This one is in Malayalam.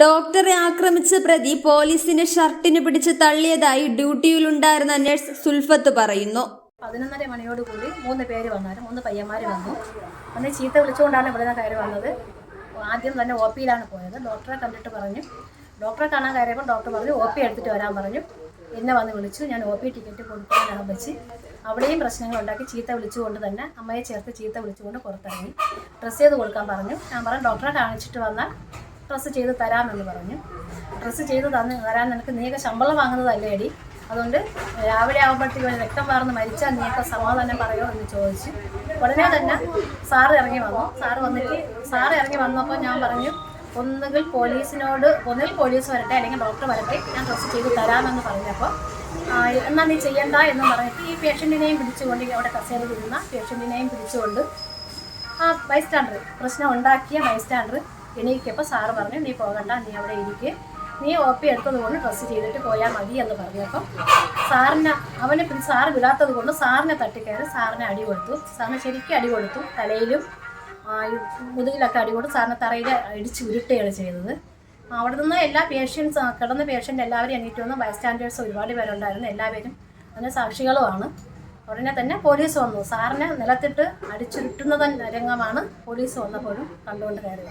ഡോക്ടറെ ആക്രമിച്ച പ്രതി പോലീസിന്റെ ഷർട്ടിന് പിടിച്ച് തള്ളിയതായി ഡ്യൂട്ടിയിലുണ്ടായിരുന്ന നഴ്സ് സുൽഫത്ത് പറയുന്നു. പതിനൊന്നര മണിയോടുകൂടി മൂന്ന് പേര് വന്നാലും മൂന്ന് പയ്യന്മാർ വന്നു. അന്ന് ചീത്ത വിളിച്ചുകൊണ്ടാണ് ഇവിടുന്ന് കയറി വന്നത്. ആദ്യം തന്നെ ഒ പിയിലാണ് പോയത്. ഡോക്ടറെ കണ്ടിട്ട് പറഞ്ഞു. ഡോക്ടറെ കാണാൻ കയറിയപ്പോൾ ഡോക്ടർ പറഞ്ഞു ഒ പി എടുത്തിട്ട് വരാൻ പറഞ്ഞു. എന്നെ വന്ന് വിളിച്ചു. ഞാൻ ഒ പി ടിക്കറ്റ് കൊടുക്കാനാണ് വെച്ച് അവിടെയും പ്രശ്നങ്ങൾ ഉണ്ടാക്കി ചീത്ത വിളിച്ചുകൊണ്ട് തന്നെ അമ്മയെ ചേർത്ത് ചീത്ത വിളിച്ചുകൊണ്ട് പുറത്തിറങ്ങി. ഡ്രസ്സ് ചെയ്ത് കൊടുക്കാൻ പറഞ്ഞു. ഞാൻ പറഞ്ഞു ഡോക്ടറെ കാണിച്ചിട്ട് വന്നാൽ ഡ്രസ്സ് ചെയ്ത് തരാമെന്ന് പറഞ്ഞു. ഡ്രസ്സ് ചെയ്ത് തന്ന് തരാൻ നിനക്ക് നീയൊക്കെ ശമ്പളം വാങ്ങുന്നതല്ലേ അടി അതുകൊണ്ട് രാവിലെ ആകുമ്പോഴത്തേക്കും രക്തം വാർന്ന് മരിച്ചാൽ നീയൊക്കെ സമാധാനം പറയുമോ എന്ന് ചോദിച്ചു ഉടനെ തന്നെ സാറ് ഇറങ്ങി വന്നു. സാറ് വന്നിട്ട് സാറ് ഇറങ്ങി വന്നപ്പോൾ ഞാൻ പറഞ്ഞു ഒന്നുകിൽ പോലീസിനോട് ഒന്നിൽ പോലീസ് വരട്ടെ അല്ലെങ്കിൽ ഡോക്ടർ വരട്ടെ ഞാൻ ഡ്രസ്സ് ചെയ്ത് തരാമെന്ന് പറഞ്ഞപ്പോൾ എന്നാൽ നീ ചെയ്യണ്ട എന്ന് പറഞ്ഞിട്ട് ഈ പേഷ്യന്റിനെയും പിടിച്ചുകൊണ്ട് അവിടെ കസേരയിൽ ഇരുന്ന പേഷ്യന്റിനെയും പിടിച്ചുകൊണ്ട് ആ ബൈസ്റ്റാൻഡർ പ്രശ്നം ഉണ്ടാക്കിയ ബൈസ്റ്റാൻഡർ എണീക്കപ്പോൾ സാറ് പറഞ്ഞു നീ പോകണ്ട നീ അവിടെ ഇരിക്കുക നീ ഒ പി എടുത്തത് കൊണ്ട് ഡ്രസ്സ് ചെയ്തിട്ട് പോയാൽ മതി എന്ന് പറഞ്ഞപ്പം സാറിനെ അവനെ പിന്നെ സാറ് വിടാത്തത് കൊണ്ട് സാറിനെ തട്ടിക്കയറി സാറിനെ അടി കൊടുത്തു. സാറിനെ ശരിക്കും അടി കൊടുത്തു തലയിലും മുതുകിലൊക്കെ അടി കൊടുത്തു സാറിനെ തറയിൽ ഇടിച്ച് ഉരുട്ടുകയാണ് ചെയ്തത്. അവിടെ നിന്ന് എല്ലാ പേഷ്യൻസ് കിടന്ന പേഷ്യന്റ് എല്ലാവരും എണീറ്റ് വന്നു. ബൈസ്റ്റാൻഡേഴ്സ് ഒരുപാട് പേരുണ്ടായിരുന്നു എല്ലാവരും അതിന് സാക്ഷികളുമാണ്. ഉടനെ തന്നെ പോലീസ് വന്നു. സാറിനെ നിലത്തിട്ട് അടിച്ചുരുട്ടുന്ന രംഗമാണ് പോലീസ് വന്നപ്പോഴും കണ്ടുകൊണ്ട് കയറി